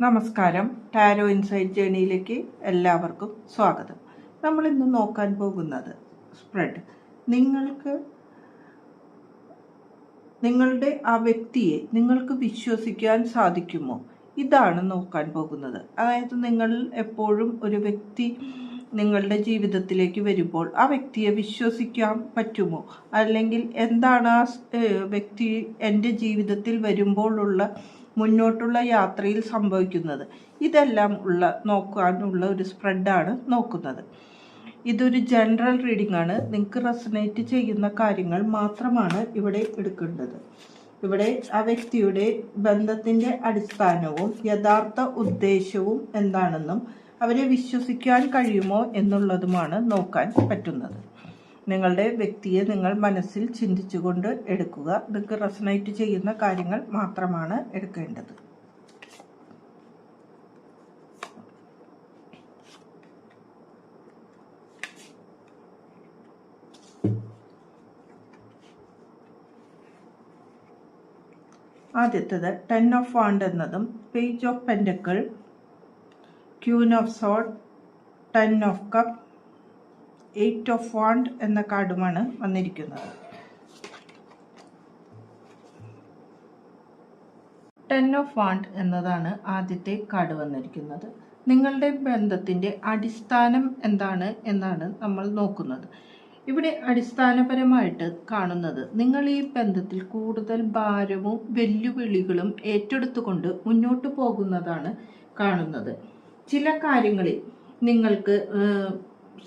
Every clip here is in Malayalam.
നമസ്കാരം. ടാരോ ഇൻസൈറ്റ് ജേണിയിലേക്ക് എല്ലാവർക്കും സ്വാഗതം. നമ്മൾ ഇന്ന് നോക്കാൻ പോകുന്നത് സ്പ്രെഡ്. നിങ്ങൾക്ക് നിങ്ങളുടെ ആ വ്യക്തിയെ നിങ്ങൾക്ക് വിശ്വസിക്കാൻ സാധിക്കുമോ? ഇതാണ് നോക്കാൻ പോകുന്നത്. അതായത് നിങ്ങൾ എപ്പോഴും ഒരു വ്യക്തി നിങ്ങളുടെ ജീവിതത്തിലേക്ക് വരുമ്പോൾ ആ വ്യക്തിയെ വിശ്വസിക്കാൻ പറ്റുമോ? അല്ലെങ്കിൽ എന്താണ് ആ വ്യക്തി എന്റെ ജീവിതത്തിൽ വരുമ്പോഴുള്ള മുന്നോട്ടുള്ള യാത്രയിൽ സംഭവിക്കുന്നത്. ഇതെല്ലാം ഉള്ള നോക്കാനുള്ള ഒരു സ്പ്രെഡാണ് നോക്കുന്നത്. ഇതൊരു ജനറൽ റീഡിംഗ് ആണ്. നിങ്ങൾക്ക് റെസനേറ്റ് ചെയ്യുന്ന കാര്യങ്ങൾ മാത്രമാണ് ഇവിടെ എടുക്കേണ്ടത്. ഇവിടെ ആ വ്യക്തിയുടെ ബന്ധത്തിന്റെ അടിസ്ഥാനവും യഥാർത്ഥ ഉദ്ദേശവും എന്താണെന്നും അവരെ വിശ്വസിക്കാൻ കഴിയുമോ എന്നുള്ളതുമാണ് നോക്കാൻ പറ്റുന്നത്. നിങ്ങളുടെ വ്യക്തിയെ നിങ്ങൾ മനസ്സിൽ ചിന്തിച്ചുകൊണ്ട് എടുക്കുക. നിങ്ങൾക്ക് റെസണേറ്റ് ചെയ്യുന്ന കാര്യങ്ങൾ മാത്രമാണ് എടുക്കേണ്ടത്. ആദ്യത്തത് ടെൻ ഓഫ് വാണ്ട് എന്നതും page of pentacle queen of sword ten of cup eight of wand എന്ന കാർഡുമാണ് വന്നിരിക്കുന്നത്. ടെൻ ഓഫ് വാണ്ട് എന്നതാണ് ആദ്യത്തെ കാർഡ് വന്നിരിക്കുന്നത്. നിങ്ങളുടെ ബന്ധത്തിന്റെ അടിസ്ഥാനം എന്താണ് എന്നാണ് നമ്മൾ നോക്കുന്നത്. ഇവിടെ അടിസ്ഥാനപരമായിട്ട് കാണുന്നത് നിങ്ങൾ ഈ ബന്ധത്തിൽ കൂടുതൽ ഭാരവും വെല്ലുവിളികളും ഏറ്റെടുത്തുകൊണ്ട് മുന്നോട്ട് പോകുന്നതാണ് കാണുന്നത്. ചില കാര്യങ്ങളിൽ നിങ്ങൾക്ക്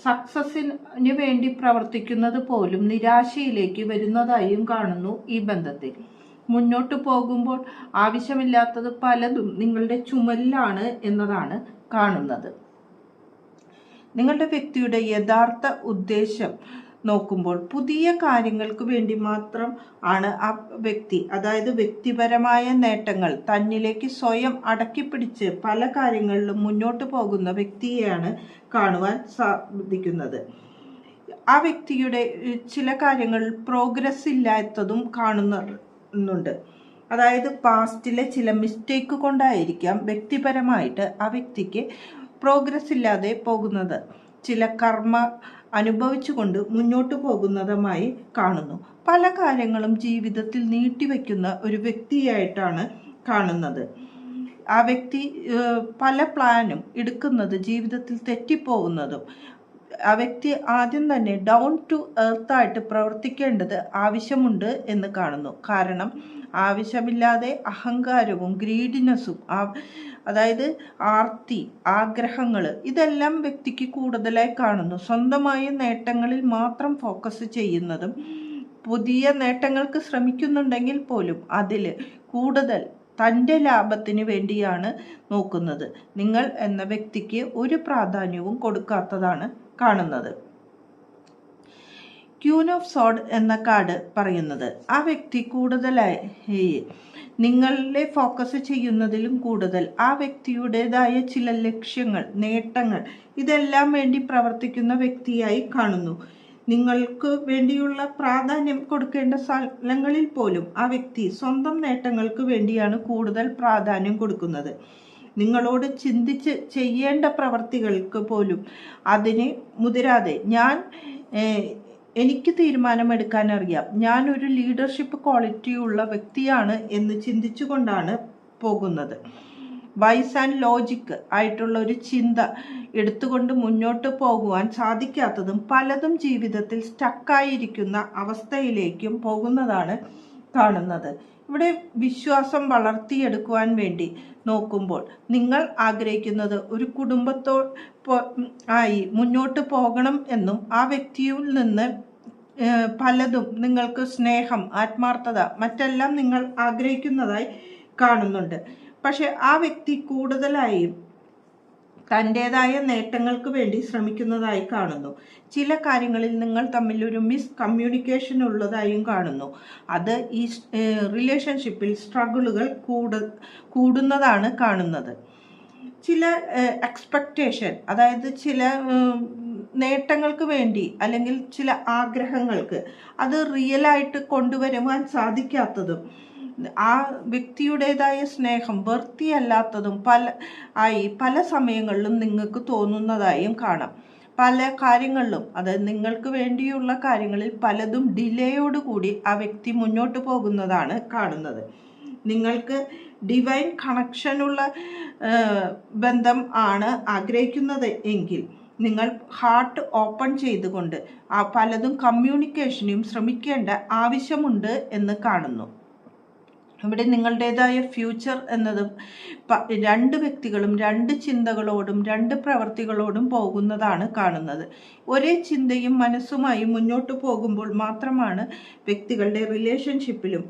സക്സസിന് വേണ്ടി പ്രവർത്തിക്കുന്നത് പോലും നിരാശയിലേക്ക് വരുന്നതായും കാണുന്നു ഈ ബന്ധത്തിൽ. മുന്നോട്ട് പോകുമ്പോൾ ആവശ്യമില്ലാത്തത് പലതും നിങ്ങളുടെ ചുമലിലാണ് എന്നതാണ് കാണുന്നത്. നിങ്ങളുടെ വ്യക്തിയുടെ യഥാർത്ഥ ഉദ്ദേശം നോക്കുമ്പോൾ പുതിയ കാര്യങ്ങൾക്ക് വേണ്ടി മാത്രം ആണ് ആ വ്യക്തി അതായത് വ്യക്തിപരമായ നേട്ടങ്ങൾ തന്നിലേക്ക് സ്വയം അടക്കിപ്പിടിച്ച് പല കാര്യങ്ങളിലും മുന്നോട്ട് പോകുന്ന വ്യക്തിയെയാണ് കാണുവാൻ സാധിക്കുന്നത്. ആ വ്യക്തിയുടെ ചില കാര്യങ്ങളിൽ പ്രോഗ്രസ് ഇല്ലാത്തതും കാണുന്നുണ്ട്. അതായത് പാസ്റ്റിലെ ചില മിസ്റ്റേക്ക് കൊണ്ടായിരിക്കാം വ്യക്തിപരമായിട്ട് ആ വ്യക്തിക്ക് പ്രോഗ്രസ് ഇല്ലാതെ പോകുന്നത്. ചില കർമ്മ അനുഭവിച്ചുകൊണ്ട് മുന്നോട്ട് പോകുന്നതുമായി കാണുന്നു. പല കാര്യങ്ങളും ജീവിതത്തിൽ നീട്ടിവെക്കുന്ന ഒരു വ്യക്തിയായിട്ടാണ് കാണുന്നത്. ആ വ്യക്തി പല പ്ലാനും എടുക്കുന്നത് ജീവിതത്തിൽ തെറ്റിപ്പോകുന്നതും ആ വ്യക്തി ആദ്യം തന്നെ ഡൗൺ ടു എർത്തായിട്ട് പ്രവർത്തിക്കേണ്ടത് ആവശ്യമുണ്ട് എന്ന് കാണുന്നു. കാരണം ആവശ്യമില്ലാതെ അഹങ്കാരവും ഗ്രീഡിനെസ്സും അതായത് ആർത്തി ആഗ്രഹങ്ങൾ ഇതെല്ലാം വ്യക്തിക്ക് കൂടുതലായി കാണുന്നു. സ്വന്തമായ നേട്ടങ്ങളിൽ മാത്രം ഫോക്കസ് ചെയ്യുന്നതും പുതിയ നേട്ടങ്ങൾക്ക് ശ്രമിക്കുന്നുണ്ടെങ്കിൽ പോലും അതിൽ കൂടുതൽ തന്റെ ലാഭത്തിന് വേണ്ടിയാണ് നോക്കുന്നത്. നിങ്ങൾ എന്ന വ്യക്തിക്ക് ഒരു പ്രാധാന്യവും കൊടുക്കാത്തതാണ് കാണുന്നത്. ക്യൂൻ ഓഫ് സോഡ് എന്ന കാർഡ് പറയുന്നത് ആ വ്യക്തി കൂടുതലായി നിങ്ങളെ ഫോക്കസ് ചെയ്യുന്നതിലും കൂടുതൽ ആ വ്യക്തിയുടേതായ ചില ലക്ഷ്യങ്ങൾ നേട്ടങ്ങൾ ഇതെല്ലാം വേണ്ടി പ്രവർത്തിക്കുന്ന വ്യക്തിയായി കാണുന്നു. നിങ്ങൾക്ക് വേണ്ടിയുള്ള പ്രാധാന്യം കൊടുക്കേണ്ട സ്ഥലങ്ങളിൽ പോലും ആ വ്യക്തി സ്വന്തം നേട്ടങ്ങൾക്ക് വേണ്ടിയാണ് കൂടുതൽ പ്രാധാന്യം കൊടുക്കുന്നത്. നിങ്ങളോട് ചിന്തിച്ച് ചെയ്യേണ്ട പ്രവർത്തികൾക്ക് പോലും അതിനെ മുതിരാതെ ഞാൻ എനിക്ക് തീരുമാനമെടുക്കാൻ അറിയാം ഞാൻ ഒരു ലീഡർഷിപ്പ് ക്വാളിറ്റി ഉള്ള വ്യക്തിയാണ് എന്ന് ചിന്തിച്ചുകൊണ്ടാണ് പോകുന്നത്. വൈസ് ആൻഡ് ലോജിക്ക് ആയിട്ടുള്ള ഒരു ചിന്ത എടുത്തുകൊണ്ട് മുന്നോട്ട് പോകുവാൻ സാധിക്കാത്തതും പലതും ജീവിതത്തിൽ സ്റ്റക്കായിരിക്കുന്ന അവസ്ഥയിലേക്കും പോകുന്നതാണ് കാണുന്നത്. ഇവിടെ വിശ്വാസം വളർത്തിയെടുക്കുവാൻ വേണ്ടി നോക്കുമ്പോൾ നിങ്ങൾ ആഗ്രഹിക്കുന്നത് ഒരു കുടുംബത്തോ ആയി മുന്നോട്ട് പോകണം എന്നും ആ വ്യക്തിയിൽ നിന്ന് പലതും നിങ്ങൾക്ക് സ്നേഹം ആത്മാർത്ഥത മറ്റെല്ലാം നിങ്ങൾ ആഗ്രഹിക്കുന്നതായി കാണുന്നുണ്ട്. പക്ഷെ ആ വ്യക്തി കൂടുതലായും തന്റെതായ നേട്ടങ്ങൾക്ക് വേണ്ടി ശ്രമിക്കുന്നതായി കാണുന്നു. ചില കാര്യങ്ങളിൽ നിങ്ങൾ തമ്മിൽ ഒരു മിസ് കമ്മ്യൂണിക്കേഷൻ ഉള്ളതായും കാണുന്നു. അത് ഈ റിലേഷൻഷിപ്പിൽ സ്ട്രഗിളുകൾ കൂട കൂടുന്നതാണ് കാണുന്നത്. ചില എക്സ്പെക്റ്റേഷൻ അതായത് ചില നേട്ടങ്ങൾക്ക് വേണ്ടി അല്ലെങ്കിൽ ചില ആഗ്രഹങ്ങൾക്ക് അത് റിയലായിട്ട് കൊണ്ടുവരുവാൻ സാധിക്കാത്തതും ആ വ്യക്തിയുടേതായ സ്നേഹം വൃത്തിയല്ലാത്തതും പല ആയി പല സമയങ്ങളിലും നിങ്ങൾക്ക് തോന്നുന്നതായും കാണാം. പല കാര്യങ്ങളിലും അത് നിങ്ങൾക്ക് വേണ്ടിയുള്ള കാര്യങ്ങളിൽ പലതും ഡിലേയോടുകൂടി ആ വ്യക്തി മുന്നോട്ട് പോകുന്നതാണ് കാണുന്നത്. നിങ്ങൾക്ക് ഡിവൈൻ കണക്ഷനുള്ള ബന്ധം ആണ് ആഗ്രഹിക്കുന്നത് എങ്കിൽ നിങ്ങൾ ഹാർട്ട് ഓപ്പൺ ചെയ്തുകൊണ്ട് പലതും കമ്മ്യൂണിക്കേഷനും ശ്രമിക്കേണ്ട ആവശ്യമുണ്ട് എന്ന് കാണുന്നു. ഇവിടെ നിങ്ങളുടേതായ ഫ്യൂച്ചർ എന്നതും രണ്ട് വ്യക്തികളും രണ്ട് ചിന്തകളോടും രണ്ട് പ്രവർത്തികളോടും പോകുന്നതാണ് കാണുന്നത്. ഒരേ ചിന്തയും മനസ്സുമായി മുന്നോട്ട് പോകുമ്പോൾ മാത്രമാണ് വ്യക്തികളുടെ റിലേഷൻഷിപ്പിലും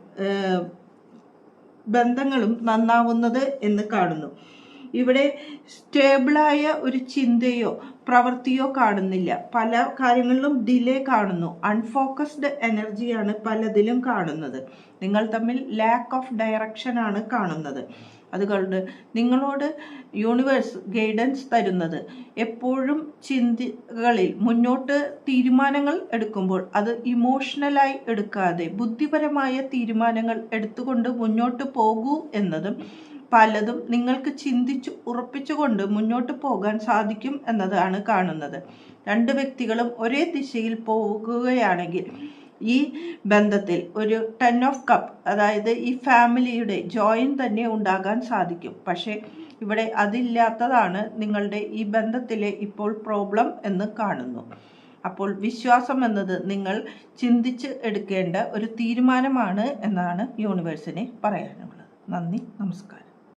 ബന്ധങ്ങളും നന്നാവുന്നത് എന്ന് കാണുന്നു. ഇവിടെ സ്റ്റേബിളായ ഒരു ചിന്തയോ പ്രവൃത്തിയോ കാണുന്നില്ല. പല കാര്യങ്ങളിലും ഡിലേ കാണുന്നു. അൺഫോക്കസ്ഡ് എനർജിയാണ് പലതിലും കാണുന്നത്. നിങ്ങൾ തമ്മിൽ ലാക്ക് ഓഫ് ഡയറക്ഷൻ ആണ് കാണുന്നത്. അതുകൊണ്ട് നിങ്ങളോട് യൂണിവേഴ്സ് ഗൈഡൻസ് തരുന്നത് എപ്പോഴും ചിന്തകളിൽ മുന്നോട്ട് തീരുമാനങ്ങൾ എടുക്കുമ്പോൾ അത് ഇമോഷണലായി എടുക്കാതെ ബുദ്ധിപരമായ തീരുമാനങ്ങൾ എടുത്തുകൊണ്ട് മുന്നോട്ട് പോകൂ എന്നതും പലതും നിങ്ങൾക്ക് ചിന്തിച്ച് ഉറപ്പിച്ചുകൊണ്ട് മുന്നോട്ട് പോകാൻ സാധിക്കും എന്നതാണ് കാണുന്നത്. രണ്ട് വ്യക്തികളും ഒരേ ദിശയിൽ പോകുകയാണെങ്കിൽ ഈ ബന്ധത്തിൽ ഒരു ടെൻ ഓഫ് കപ്പ് അതായത് ഈ ഫാമിലിയുടെ ജോയിൻ തന്നെ ഉണ്ടാകാൻ സാധിക്കും. പക്ഷേ ഇവിടെ അതില്ലാത്തതാണ് നിങ്ങളുടെ ഈ ബന്ധത്തിലെ ഇപ്പോൾ പ്രോബ്ലം എന്ന് കാണുന്നു. അപ്പോൾ വിശ്വാസം എന്നത് നിങ്ങൾ ചിന്തിച്ച് എടുക്കേണ്ട ഒരു തീരുമാനമാണ് എന്നാണ് യൂണിവേഴ്സിനെ പറയാനുള്ളത്. നന്ദി നമസ്കാരം.